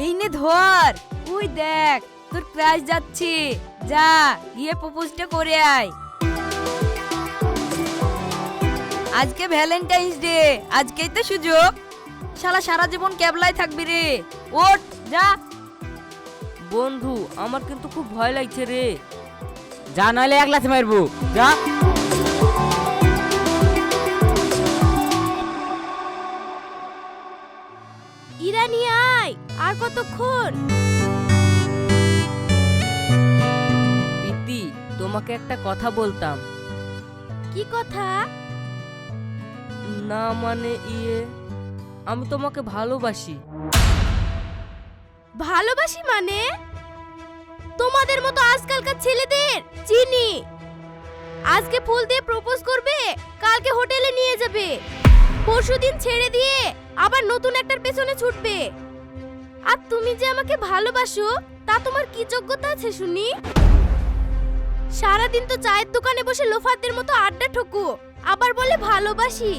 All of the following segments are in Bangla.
এই নে ধর। ওই দেখ, তোর ক্রাশ যাচ্ছে। যা, গিয়ে প্রপোজটা করে আয়। আজকে ভ্যালেন্টাইন্স ডে আজকেই তো সুযোগ। শালা সারা জীবন ক্যাবলায় থাকবি রে। ওঠ, যা। বন্ধু, আমার কিন্তু খুব ভয় লাগছে রে। যা নইলে এক লাথি মারবো। যা। আর কতক্ষণ? প্রীতি তোমাকে একটা কথা বলতাম। কি কথা? না মানে ইয়ে আমি তোমাকে ভালোবাসি। ভালোবাসি মানে? তোমাদের মতো আজকালকার ছেলেদের চিনি। আজকে ফুল দিয়ে প্রপোজ করবে কালকে হোটেলে নিয়ে যাবে। পরশুদিন ছেড়ে দিয়ে আবার নতুন একটার পেছনে ছুটবে। আর তুমি যে আমাকে ভালোবাসো, তা তোমার কি যোগ্যতা আছে, শুনি? সারাদিন তো চায়ের দোকানে বসে লোফারদের মতো আড্ডা ঠোকো, আবার বলে ভালোবাসি।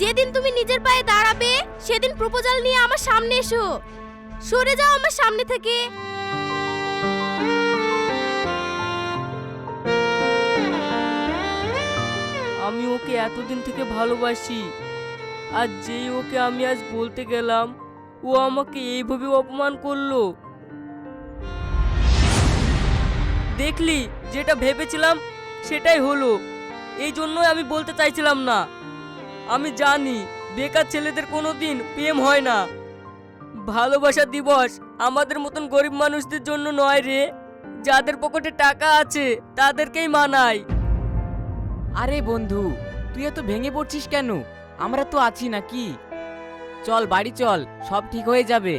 যেদিন তুমি নিজের পায়ে দাঁড়াবে, সেদিন প্রপোজাল নিয়ে আমার সামনে এসো। সরে যাও আমার সামনে থেকে। আমি ওকে এতদিন থেকে ভালোবাসি, আর যেই ওকে আমি আজ বলতে গেলাম ও আমাকে এইভাবে অপমান করল। দেখলি, যেটা ভেবেছিলাম সেটাই হলো। এই জন্যই আমি বলতে চাইছিলাম না। আমি জানি, বেকার ছেলেদের কোনো দিন প্রেম হয় না। ভালোবাসা দিবস আমাদের মতন গরিব মানুষদের জন্য নয় রে। যাদের পকেটে টাকা আছে, তাদেরকেই মানায় আরে বন্ধু, তুই এত ভেঙে পড়ছিস কেন? আমরা তো আছি নাকি? চল, বাড়ি চল, সব ঠিক হয়ে যাবে।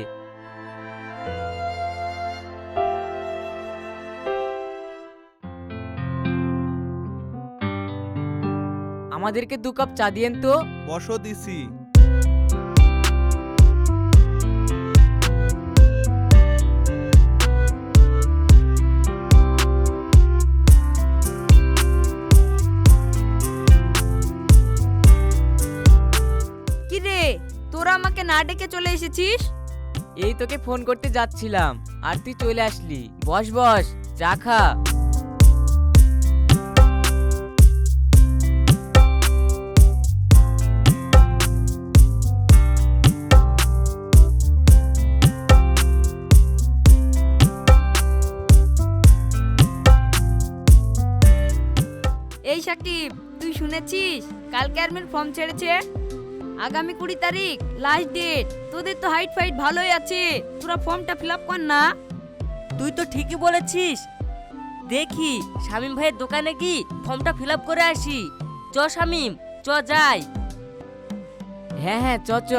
আমাদেরকে দু কাপ চা দিয়েন তো। বসো দিছি। না ডেকে চলে এসেছিস? এই তোকে ফোন করতে যাচ্ছিলাম আর তুই চলে আসলি। বস বস চা খা। এই সাকিব তুই শুনেছিস? কালকে আর্মির ফর্ম ছেড়েছে? আগামী কুড়ি তারিখ লাস্ট ডেট তোদের তো হাইট ফাইট ভালোই আছে। তোরা ফর্মটা ফিল আপ কর না। তুই তো ঠিকই বলেছিস। দেখি শামিম ভাইয়ের দোকানে কি ফর্মটা ফিল আপ করে আসি। চ শামিম চ যাই। হ্যাঁ হ্যাঁ চ চ।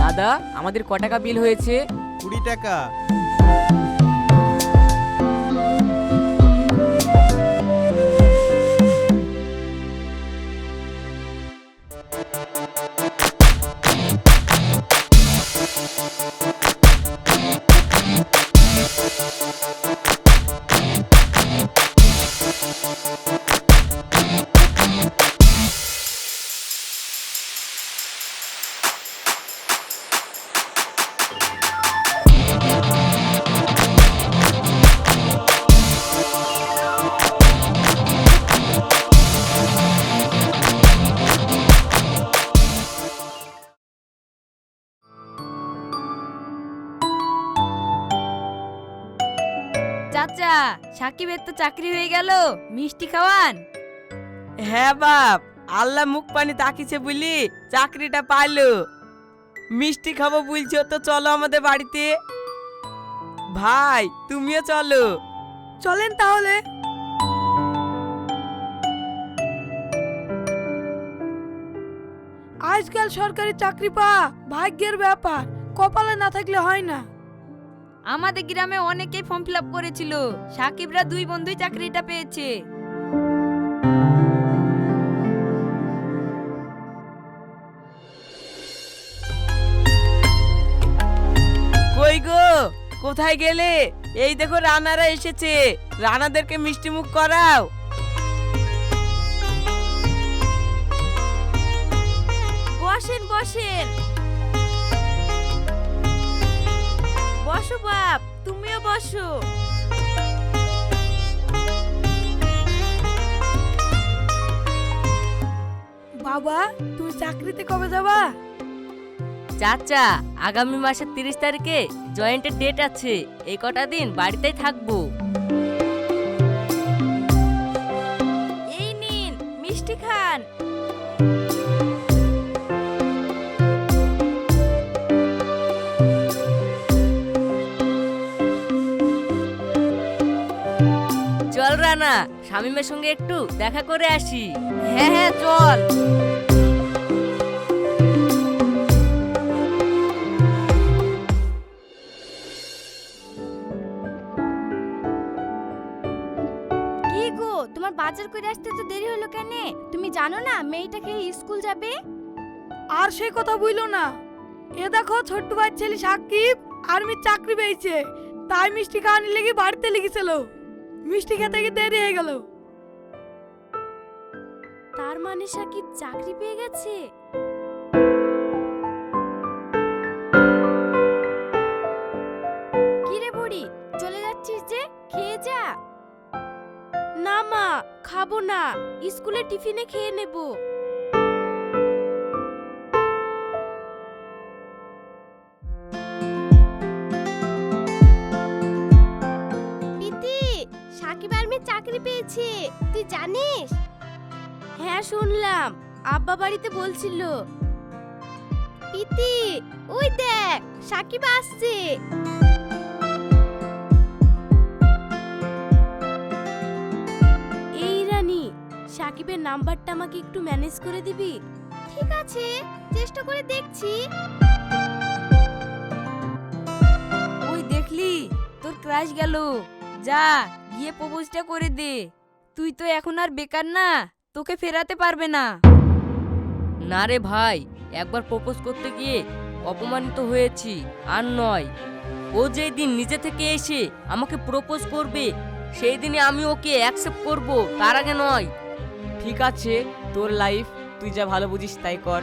দাদা আমাদের ক টাকা বিল হয়েছে? কুড়ি টাকা। সাকিবের তো চাকরি হয়ে গেল। মিষ্টি খাওয়ান। হ্যাঁ বাপ আল্লাহ মুখ পানি তাকিছে বলি চাকরিটা পাইলো। মিষ্টি খাব বলছো তো চলো আমাদের বাড়িতে। ভাই তুমিও চলো। চলেন তাহলে। আজকাল সরকারি চাকরি পাওয়া ভাগ্যের ব্যাপার কপালে না থাকলে হয় না। আমাদের গ্রামে অনেকেই ফর্ম ফিল করেছিল। সাকিবরা দুই বন্ধুই চাকরিটা পেয়েছে। কই গো? কোথায় গেলে? এই দেখো রানারা এসেছে। রানাদেরকে মিষ্টিমুখ করাও। বসেন বসেন। করাও বাপ তুমিও বসো। বাবা তুমি চাকরিতে কবে যাবা? চাচা আগামী মাসের তিরিশ তারিখে জয়েন্টের ডেট আছে এই কটা দিন বাড়িতেই থাকব। শামিমের সঙ্গে একটু দেখা করে আসি। হ্যাঁ হ্যাঁ চল। কি গো তোমার বাজার করে আসতে তো দেরি হলো কেন? তুমি জানো না মেয়েটা খেয়ে স্কুল যাবে? আর সে কথা বইলো না। এ দেখো ছোট্ট ভাই ছেলে সাকিব আর্মির চাকরি পেয়েছে। তাই মিষ্টি খাওয়ানি লেগে বাড়িতে লেগেছিল। মিষ্টি খেতে গিয়ে দেরি হয়ে গেল। তার মানে সাকিব চাকরি পেয়ে গেছে? কি রে বুড়ি, চলে যাচ্ছিস যে? খেয়ে যা। না মা, খাব না, স্কুলে টিফিনে খেয়ে নেব। জানিস? হ্যাঁ শুনলাম। আব্বা বাড়িতে বলছিল। প্রীতি ওই দেখ সাকিব আসছে। এই রানী সাকিবের নাম্বারটা আমাকে একটু ম্যানেজ করে দিবি? ঠিক আছে চেষ্টা করে দেখছি। ওই দেখলি তোর ক্রাশ গেল। যা গিয়ে প্রপোজটা করে দে। তুই তো এখন আর বেকার না তোকে ফেরাতে পারবে না। না রে ভাই একবার প্রপোজ করতে গিয়ে অপমানিত হয়েছি আর নয়। ও যেই দিন নিজে থেকে এসে আমাকে প্রপোজ করবে সেই দিনে আমি ওকে অ্যাকসেপ্ট করব তার আগে নয়। ঠিক আছে তোর লাইফ তুই যা ভালো বুঝিস তাই কর।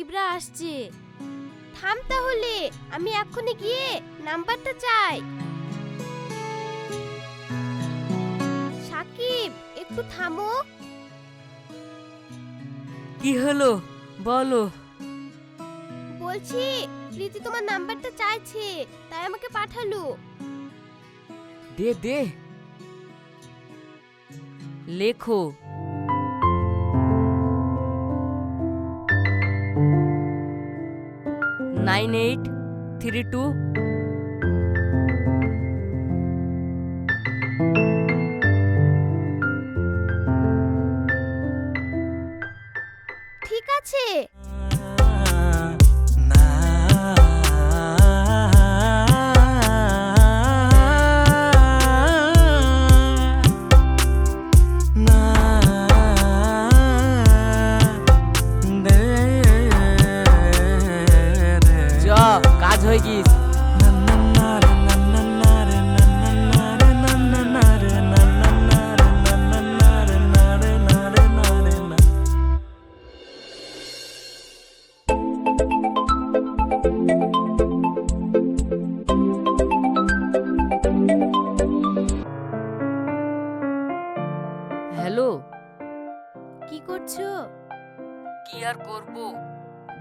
সাকিবরা আসছে। থাম তাহলে আমি এক্ষুনি গিয়ে নাম্বারটা চাই। সাকিব একটু থামো। কি হলো? বলো। বলছি প্রীতি তোমার নাম্বারটা চাইছে তাই আমাকে পাঠালো। দে দে। লেখো। नाइन एट थ्री टू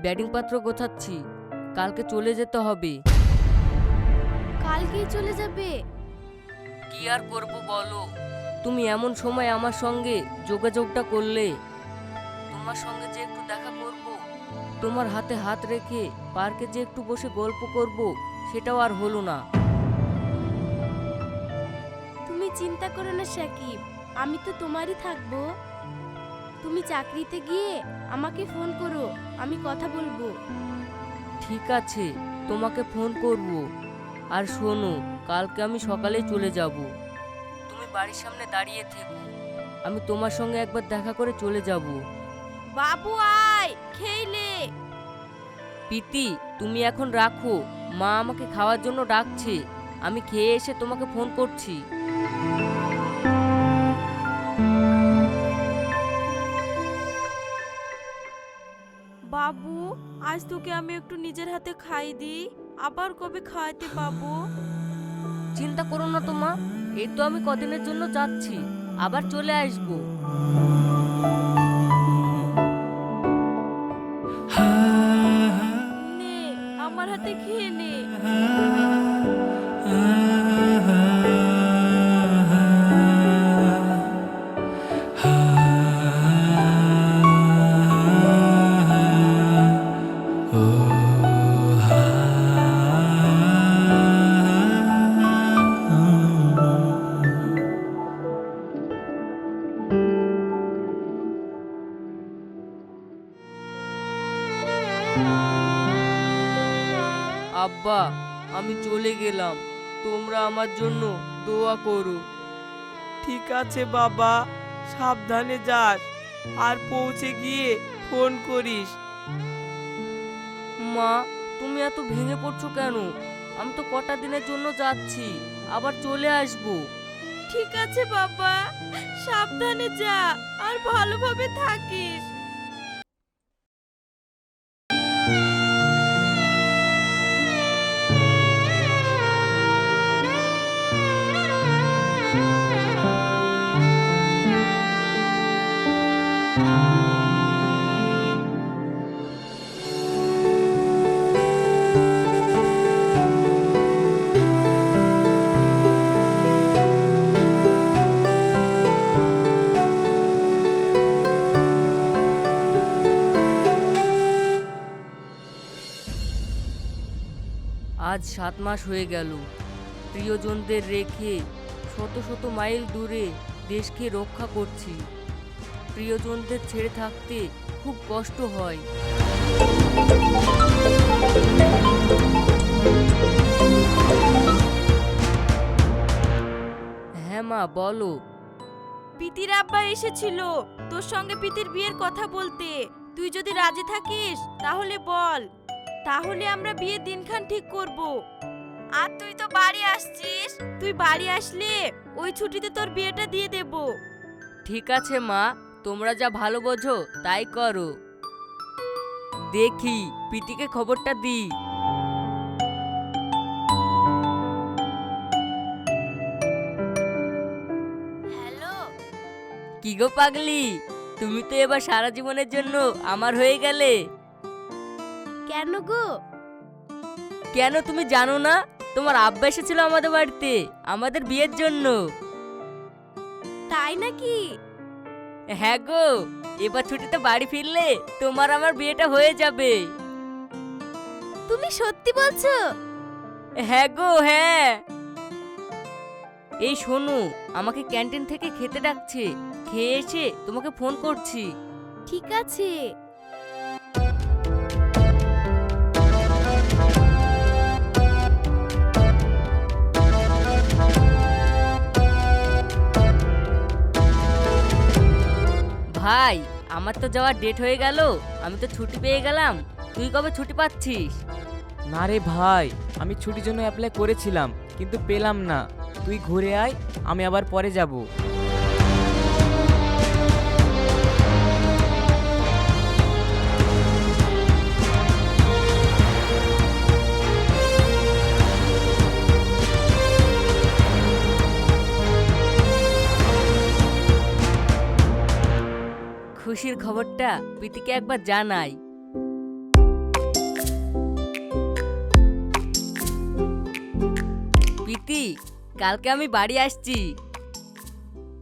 ব্যাটিং পাত্র গোছাচ্ছি। কালকে চলে যেতে হবে। কালকেই চলে যাবে। কি আর করব বলো? তুমি এমন সময় আমার সঙ্গে যোগাযোগটা করলে। তোমার সঙ্গে যে একটু দেখা করব তোমার হাতে হাত রেখে পার্কে যে একটু বসে গল্প করব সেটাও আর হলো না। তুমি চিন্তা করো না সাকিব। আমি তো তোমারই থাকব। তুমি চাকরিতে গিয়ে আমাকে ফোন করো আমি কথা বলব। ঠিক আছে তোমাকে ফোন করব। আর শোনো কালকে আমি সকালে চলে যাব। তুমি বাড়ির সামনে দাঁড়িয়ে থেকো। আমি তোমার সঙ্গে একবার দেখা করে চলে যাব। বাবু আয় খেইলে পিতি তুমি এখন রাখো। মা আমাকে খাওয়ার জন্য ডাকছে। আমি খেয়ে এসে তোমাকে ফোন করছি। বাবু, আজ তোকে আমি একটু নিজের হাতে খাই দিই, আবার কবে খাওয়াতে পাবো? চিন্তা করো না তো মা, এই তো আমি কদিনের জন্য যাচ্ছি, আবার চলে আসব। আব্বা আমি চলে গেলাম। তোমরা আমার জন্য দোয়া করো। ঠিক আছে বাবা সাবধানে যাস আর পৌঁছে গিয়ে ফোন করিস। মা তুমি এত ভেঙে পড়ছো কেন? আমি তো কটা দিনের জন্য যাচ্ছি আবার চলে আসব। ঠিক আছে বাবা সাবধানে যা আর ভালোভাবে থাকিস। আজ সাত মাস হয়ে গেল। প্রিয়জনদের রেখে শত শত মাইল দূরে দেশকে রক্ষা করছি। প্রিয়জনদের ছেড়ে থাকতে খুব কষ্ট হয়। হ্যাঁ মা, বলো। পিতির আব্বা এসেছিল। তোর সঙ্গে পিতির বিয়ের কথা বলতে। তুই যদি রাজি থাকিস, তাহলে বল। তাহলে আমরা বিয়ের দিনখান ঠিক করব। আর তুই তো বাড়ি আসছিস। তুই বাড়ি আসলে ওই ছুটিতে তোর বিয়েটা দিয়ে দেব। ঠিক আছে মা তোমরা যা ভালো বোঝো তাই করো। দেখি পিতিকে খবরটা দিই। হ্যালো? কি গো পাগলি? তুমি তো এবার সারা জীবনের জন্য আমার হয়ে গেলে। কেন গো? কেন তুমি জানো না? তোমার আব্বা এসেছিল আমাদের বাড়িতে আমাদের বিয়ের জন্য। তাই নাকি? হ্যাঁ গো এবার ছুটিতে বাড়ি ফিরলে তোমার আমার বিয়েটা হয়ে যাবে। তুমি সত্যি বলছো? হ্যাঁ গো হ্যাঁ। এই শোনো আমাকে ক্যান্টিন থেকে খেতে ডাকছে খেয়ে এসে তোমাকে ফোন করছি। ঠিক আছে। ভাই, আমার তো যাওয়ার ডেট হয়ে গেল, আমি তো ছুটি পেয়ে গেলাম, তুই কবে ছুটি পাচ্ছিস? না রে ভাই, আমি ছুটির জন্য অ্যাপ্লাই করেছিলাম, কিন্তু পেলাম না। তুই ঘুরে আয়, আমি আবার পরে যাব। খুশির খবরটা প্রীতিকে একবার জানাই। প্রীতি কালকে আমি বাড়ি আসছি।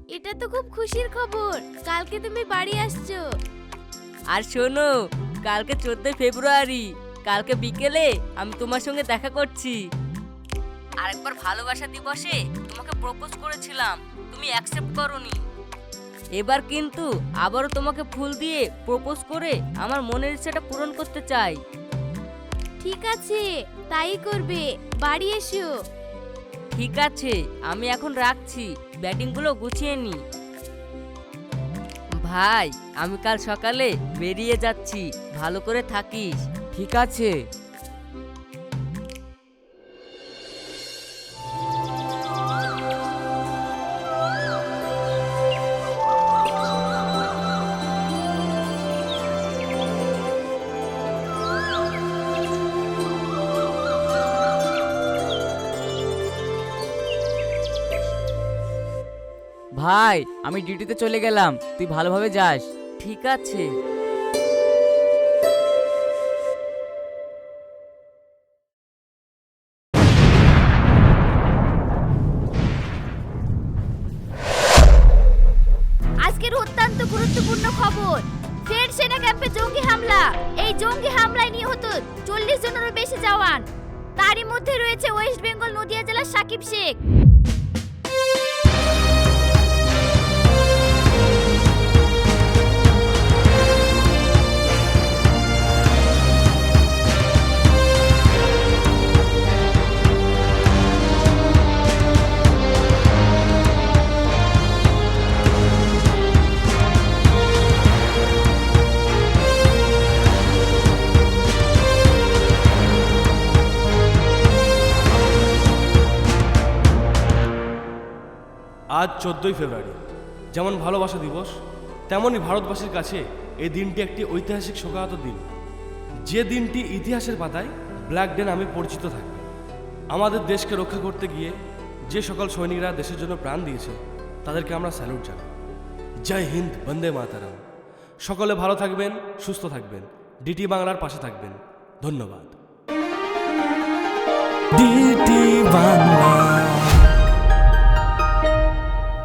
এটা তো খুব খুশির খবর। কালকে তুমি বাড়ি আসছো। আর শোনো কালকে চোদ্দই ফেব্রুয়ারি কালকে বিকেলে আমি তোমার সঙ্গে দেখা করছি। আরেকবার ভালোবাসা দিবসে তোমাকে প্রপোজ করেছিলাম তুমি অ্যাকসেপ্ট করনি। এবার কিন্তু আবারও তোমাকে ফুল দিয়ে প্রপোজ করে আমার মনের ইচ্ছাটা পূরণ করতে চাই। ঠিক আছে তাই করবে। বাড়ি এসো। ঠিক আছে আমি এখন রাখছি। ব্যাটিংগুলো গুছিয়ে নি। ভাই আমি কাল সকালে বেরিয়ে যাচ্ছি। ভালো করে থাকিস। ঠিক আছে। ভাই আমি ডিউটিতে চলে গেলাম। তুই ভালোভাবে যাস। ঠিক আছে। আজকের অত্যন্ত গুরুত্বপূর্ণ খবর। ফের সেনা ক্যাম্পে জঙ্গি হামলা। এই জঙ্গি হামলায় নিহত চল্লিশ জনেরও বেশি জওয়ান। তারই মধ্যে রয়েছে ওয়েস্ট বেঙ্গল নদিয়া জেলার সাকিব শেখ। আজ চোদ্দোই ফেব্রুয়ারি। যেমন ভালোবাসা দিবস, তেমনই ভারতবাসীর কাছে এই দিনটি একটি ঐতিহাসিক শোকাহত দিন। যে দিনটি ইতিহাসের পাতায় ব্ল্যাক ডে নামে পরিচিত থাকবে আমাদের দেশকে রক্ষা করতে গিয়ে যে সকল সৈনিকরা দেশের জন্য প্রাণ দিয়েছে, তাদেরকে আমরা স্যালুট জানাই। জয় হিন্দ, বন্দে মাতারাম। সকলে ভালো থাকবেন, সুস্থ থাকবেন। ডিটি বাংলার পাশে থাকবেন। ধন্যবাদ। ডিটি বাংলা।